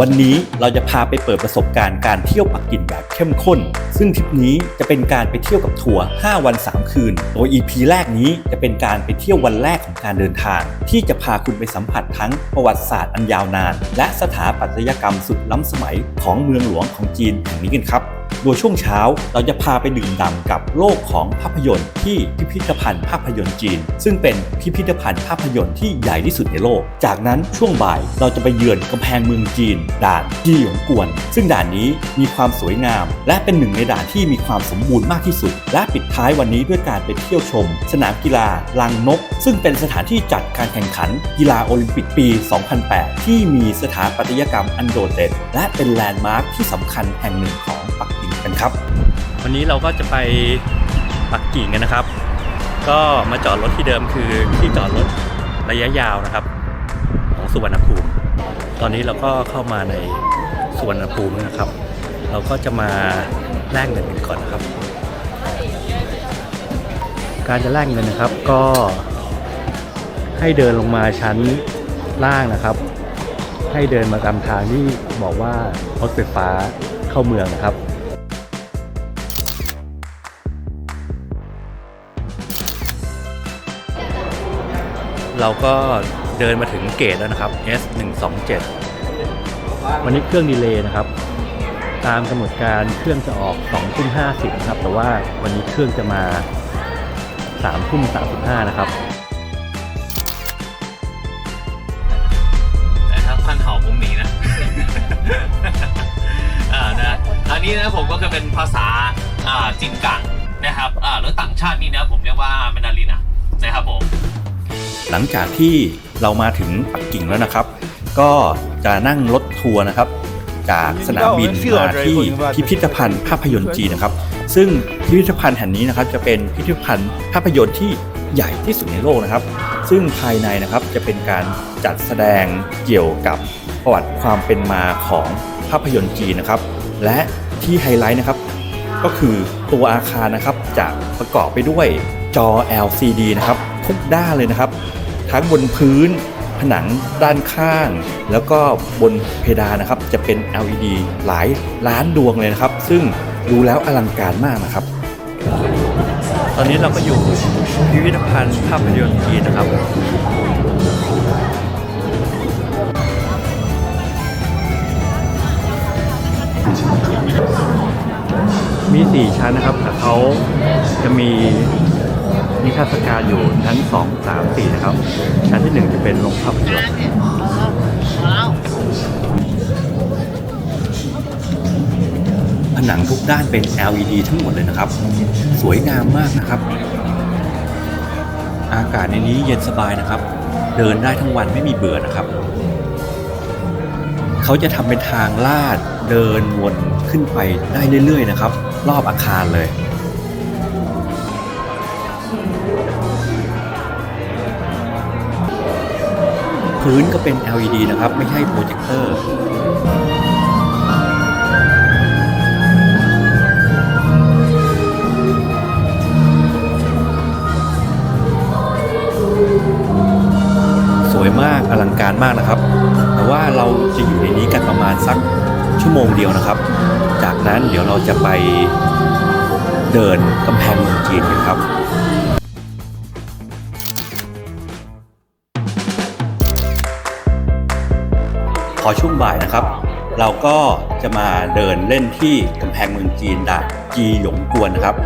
วันนี้เราจะพาไปเปิดประสบการณ์การเที่ยวปักกิ่งแบบเข้มข้น ซึ่งทริปนี้จะเป็นการไปเที่ยวกับทัวร์ 5 วัน 3 คืน โดย EP แรกนี้จะเป็นการไปเที่ยววันแรกของการเดินทาง ที่จะพาคุณไปสัมผัสทั้งประวัติศาสตร์อันยาวนาน และสถาปัตยกรรมสุดล้ำสมัยของเมืองหลวงของจีนแห่งนี้กันครับ โดยช่วงเช้าเราจะพาไปดื่มด่ำกับโลกของภาพยนตร์ที่พิพิธภัณฑ์ภาพยนตร์จีน ซึ่งเป็นพิพิธภัณฑ์ภาพยนตร์ที่ใหญ่ที่สุดในโลก จากนั้นช่วงบ่ายเราจะไปเยือนกำแพงเมืองจีน ด่านจีหยงกวน ซึ่งด่านนี้มีความสวยงาม และเป็นหนึ่งในด่านที่มีความสมบูรณ์มากที่สุด และปิดท้ายวันนี้ด้วยการไปเที่ยวชม สนามกีฬาลังนก ซึ่งเป็นสถานที่จัดการแข่งขัน กีฬาโอลิมปิกปี 2008 ที่มีสถาปัตยกรรมอันโดดเด่นและเป็นแลนด์มาร์คที่สำคัญแห่งหนึ่งของ ปักกิ่งกันครับ วันนี้เราก็จะไปปักกิ่งกันนะครับ ก็มาจอดรถที่เดิมคือที่จอดรถระยะยาวนะครับ ของสุวรรณภูมิ ตอนนี้เราก็เข้ามาในสุวรรณภูมินะครับ เราก็จะมาแลกเงินกันก่อนนะครับ การจะแลกเงินนะครับก็ให้เดินลงมาชั้นล่างนะครับ ให้เดินมาตามทางที่บอกว่ารถไฟฟ้าเข้าเมืองนะครับ เราก็เดินมาถึงเกตแล้วนะครับ S 1 2 7 วันนี้เครื่องดีเลย์นะครับ ตามกำหนดการเครื่องจะออก2ทุ่ม50นะครับ แต่ว่าวันนี้เครื่องจะมา3ทุ่ม35นะครับแต่ถ้าท่านเห่าผมหนีนะอ่านะอันนี้นะผมก็จะเป็นภาษาอ่าจินกังนะครับอ่าแล้วต่างชาตินี่นะผมเรียกว่าแมนดารินนะนะครับผม หลังจากที่เรามาถึงปักกิ่งแล้วนะครับ ก็จะนั่งรถทัวร์นะครับ จากสนามบินมาที่พิพิธภัณฑ์ภาพยนตร์จีนนะครับ ซึ่งพิพิธภัณฑ์แห่งนี้นะครับ จะเป็นพิพิธภัณฑ์ภาพยนตร์ที่ใหญ่ที่สุดในโลกนะครับ ซึ่งภายในนะครับจะเป็นการจัดแสดงเกี่ยวกับประวัติความเป็นมาของภาพยนตร์จีนนะครับ และที่ไฮไลท์นะครับก็คือตัวอาคารนะครับจะประกอบไปด้วยจอ LCD นะครับ ทุกด้านเลยนะครับ ทั้งบนพื้นผนังด้านข้าง แล้วก็บนเพดานนะครับ จะเป็น LED หลายล้านดวงเลยนะครับ ซึ่งดูแล้วอลังการมากนะครับ ตอนนี้เราก็อยู่พิพิธภัณฑ์ภาพยนตร์จีนนะครับมี 4 ชั้นนะครับแต่เขาจะมี นิทรรศการอยู่ชั้น 2 3 4 นะครับ ชั้นที่ 1 จะเป็นโรงภาพยนตร์ผนังทุกด้านเป็น LED ทั้งหมดเลยนะครับ สวยงามมากนะครับ อากาศในนี้เย็นสบายนะครับ เดินได้ทั้งวันไม่มีเบื่อนะครับ เขาจะทำเป็นทางลาดเดินวนขึ้นไปได้เรื่อย ๆ นะครับ รอบอาคารเลย พื้นก็เป็น LED นะครับ ไม่ใช่โปรเจคเตอร์สวยมากอลังการมากนะครับ แต่ว่าเราจะอยู่ในนี้กันประมาณสักชั่วโมงเดียวนะครับ จากนั้นเดี๋ยวเราจะไปเดินกำแพงเมืองจีนกันครับ อช่วงบ่ายนะครับ เราก็จะมาเดินเล่นที่กำแพงเมืองจีนด่านจีหยงกวนนะครับ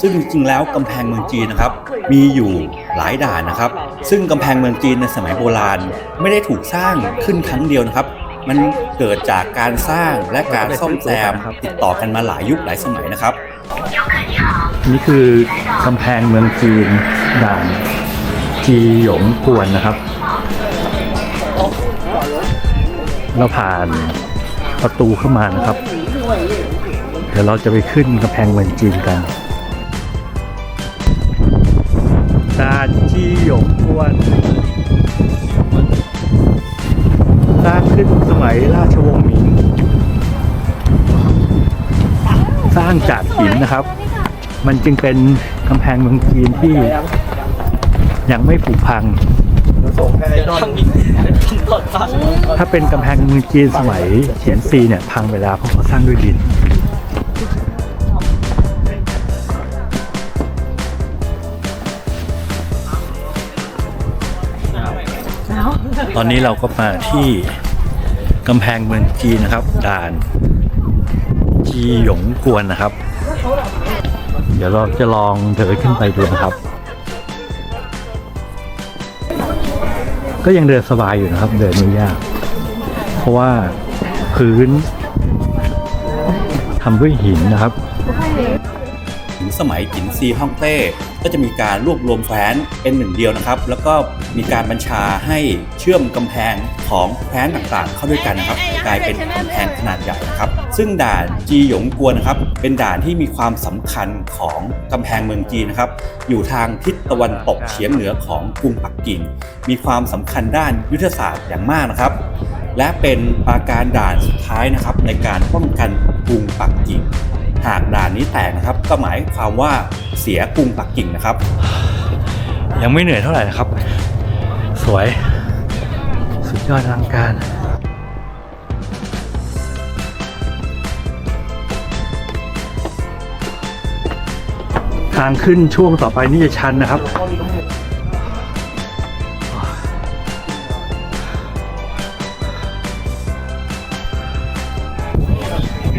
ซึ่งจริงๆแล้วกำแพงเมืองจีนนะครับ มีอยู่หลายด่านนะครับ ซึ่งกำแพงเมืองจีนในสมัยโบราณ ไม่ได้ถูกสร้างขึ้นครั้งเดียวนะครับ มันเกิดจากการสร้างและการซ่อมแซมติดต่อกันมาหลายยุคหลายสมัยนะครับ นี่คือกำแพงเมืองจีนด่านจีหยงกวนนะครับ เราผ่านประตูเข้ามานะครับ เดี๋ยวเราจะไปขึ้นกำแพงเมืองจีนกันด่าจีหยงกวนสร้างขึ้นสมัยราชวงศ์หมิง สร้างจากหินนะครับ มันจึงเป็นกำแพงเมืองจีนที่ยังไม่ผุพัง แล้วถ้าเป็นกำแพงเมืองจีนสมัยเฉียนซีเนี่ยพังไปแล้วเพราะเขาสร้างด้วยดิน ตอนนี้เราก็มาที่กำแพงเมืองจีนนะครับ ด่านจีหยงกวนนะครับ เดี๋ยวเราจะลองเดินขึ้นไปดูนะครับ ก็ยังเดินสบายอยู่นะครับ เดินไม่ยาก เพราะว่าพื้นทำด้วยหินนะครับถึงสมัยจินซีฮ่องเต้ก็จะมีการรวบรวมแคว้นเป็นหนึ่งเดียวนะครับ แล้วก็มีการบัญชาให้เชื่อมกำแพงของแคว้นต่างๆ เข้าด้วยกันนะครับ กลายเป็นกำแพงขนาดใหญ่นะครับ ซึ่งด่านจีหยงกวนนะครับ เป็นด่านที่มีความสำคัญของกำแพงเมืองจีนนะครับ อยู่ทางทิศตะวันตกเฉียงเหนือของกรุงปักกิ่ง มีความสำคัญด้านยุทธศาสตร์อย่างมากนะครับ และเป็นปราการด่านสุดท้ายนะครับ ในการป้องกันกรุงปักกิ่ง หากด่านนี้แตกนะครับ ก็หมายความว่าเสียกรุงปักกิ่งนะครับ ยังไม่เหนื่อยเท่าไหร่นะครับ สวย สุดยอดอลังการ ทางขึ้นช่วงต่อไปนี่จะชันนะครับ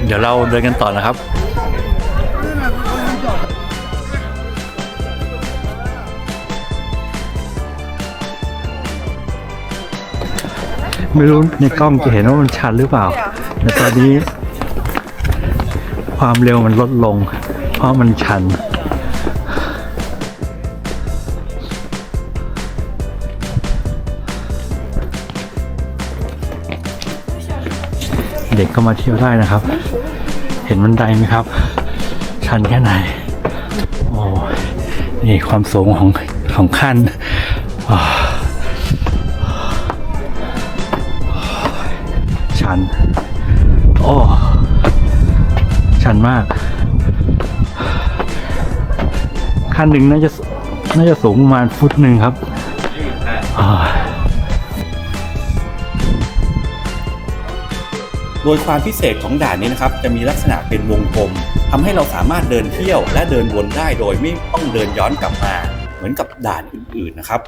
เดี๋ยวเราเดินกันต่อนะครับไม่รู้ในกล้องจะเห็นว่ามันชันหรือเปล่า แต่ตอนนี้ ความเร็วมันลดลง เพราะมันชัน เด็กก็มาเที่ยวได้นะครับ เห็นบันไดไหมครับ ชันแค่ไหน โอ้นี่ความสูงของของขั้นชัน โอ้ชันมาก ขั้นหนึ่งน่าจะน่าจะสูงประมาณฟุตหนึ่งครับ โดยความพิเศษของด่านนี้นะครับจะมีลักษณะเป็นวงกลมทำให้เราสามารถเดินเที่ยวและเดินวนได้โดยไม่ต้องเดินย้อนกลับมา เหมือนกับด่านอื่นๆนะครับ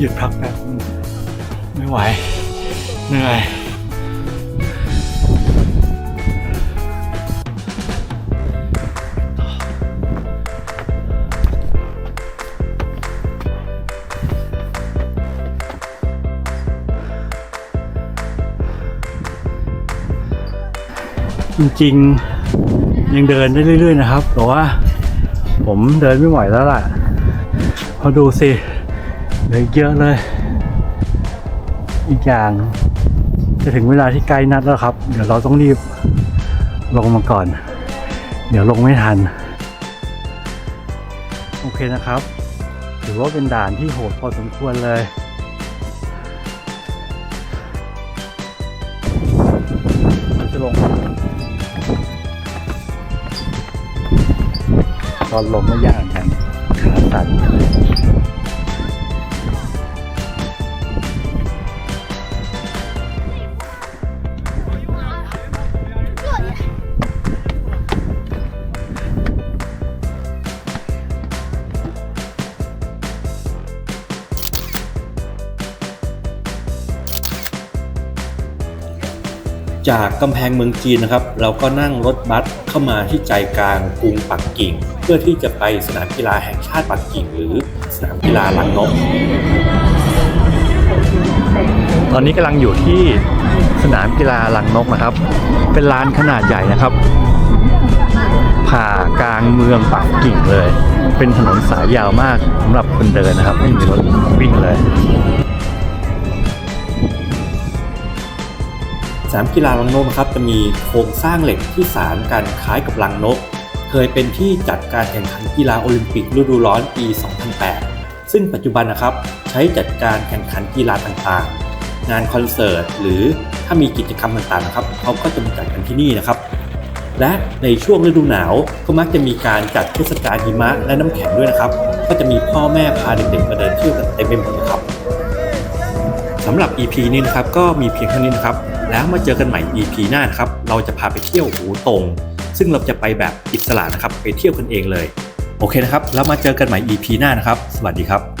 หยุดพักแป๊บไม่ไหว เหนื่อยจริงๆยังเดินได้เรื่อย ๆ นะครับ แต่ว่าผมเดินไม่ไหวแล้วล่ะพอดูสิ เลืออีกเยอะเลย อีกอย่าง จะถึงเวลาที่ใกล้นัดแล้วครับ เดี๋ยวเราต้องรีบลงมาก่อน เดี๋ยวลงไม่ทัน โอเคนะครับ ถือว่าเป็นด่านที่โหดพอสมควรเลยเราจะลง ตอนลงก็ยากกันขาสั่น จากกำแพงเมืองจีนนะครับ เราก็นั่งรถบัสเข้ามาที่ใจกลางกรุงปักกิ่ง เพื่อที่จะไปสนามกีฬาแห่งชาติปักกิ่ง หรือสนามกีฬาลังนก ตอนนี้กำลังอยู่ที่สนามกีฬาลังนกนะครับ เป็นลานขนาดใหญ่นะครับ ผ่ากลางเมืองปักกิ่งเลย เป็นถนนสายยาวมากสำหรับคนเดินนะครับ ไม่มีรถวิ่งเลย สนามกีฬาลังนกนะครับจะมีโครงสร้างเหล็กที่สารกันคล้ายกับลังนก เคยเป็นที่จัดการแข่งขันกีฬาโอลิมปิกฤดูร้อนปี 2008 ซึ่งปัจจุบันนะครับใช้จัดการแข่งขันกีฬาต่างๆ งานคอนเสิร์ตหรือถ้ามีกิจกรรมต่างๆนะครับเขาก็จะมาจัดกันที่นี่นะครับ และในช่วงฤดูหนาวก็มักจะมีการจัดเทศกาลหิมะและน้ำแข็งด้วยนะครับ ก็จะมีพ่อแม่พาเด็กๆมาเดินเที่ยวกันเต็มไปหมดเลยครับสำหรับ EP นี้นะครับก็มีเพียงเท่านี้นะครับ แล้วมาเจอกันใหม่ EP หน้านะครับ เราจะพาไปเที่ยวหูตรง ซึ่งเราจะไปแบบอิสระนะครับ ไปเที่ยวกันเองเลย โอเคนะครับ แล้วมาเจอกันใหม่ EP หน้านะครับ สวัสดีครับ